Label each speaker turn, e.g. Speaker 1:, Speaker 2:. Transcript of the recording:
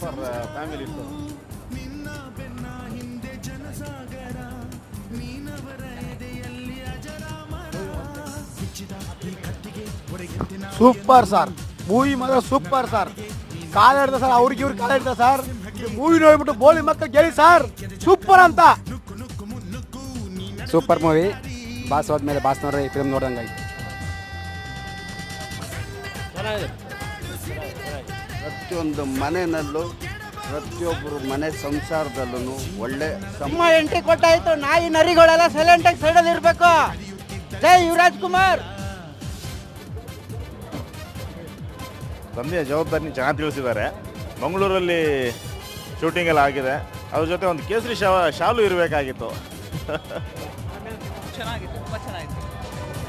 Speaker 1: Super family ಇತ್ತು.
Speaker 2: Super sir movie ಮಾತ್ರ super sir ಕಾಲ ಹಿಡ್ದ ಸರ್ ಅವ್ರಿಗೆ ಇವ್ರಿಗೆ ಕಾಲ ಹಿಡ್ದ ಸರ್ ಮೂವಿ ನೋಡ್ಬಿಟ್ಟು ಬೋಳಿ ಮಕ್ಕಳು ಗೆಳಿ ಸರ್ ಸೂಪರ್ ಅಂತ.
Speaker 3: ಸೂಪರ್ ಮೂವಿ ಬಾಸ್ ಹೋದ್ಮೇಲೆ ಬಾಸ್ ಈ ಫಿಲ್ಮ್ ನೋಡ್ದಂಗಾಯ್ತು.
Speaker 4: ಪ್ರತಿಯೊಂದು ಮನೆಯಲ್ಲೂ ಪ್ರತಿಯೊಬ್ಬರು ಮನೆ ಸಂಸಾರದಲ್ಲೂ ಒಳ್ಳೆ ಸಮ
Speaker 5: ನಿಮ್ಮ ಎಂಟ್ರಿ ಕೊಟ್ಟಾಯ್ತು. ನಾಯಿ ನರಿಗಳೆಲ್ಲ ಸೈಲೆಂಟ್ ಆಗಿ ಸೈಡಲ್ಲಿ ಇರಬೇಕು. ಜೈ ಯುವರಾಜ್ ಕುಮಾರ್.
Speaker 1: ತಂದೆಯ ಜವಾಬ್ದಾರಿ ಚೆನ್ನಾಗಿ ತಿಳಿಸಿದ್ದಾರೆ. ಮಂಗಳೂರಲ್ಲಿ ಶೂಟಿಂಗ್ ಎಲ್ಲ ಆಗಿದೆ. ಅದ್ರ ಜೊತೆ ಒಂದು ಕೇಸರಿ ಶಾ ಶಾಲು ಇರಬೇಕಾಗಿತ್ತು.
Speaker 6: ಚೆನ್ನಾಗಿತ್ತು ತುಂಬ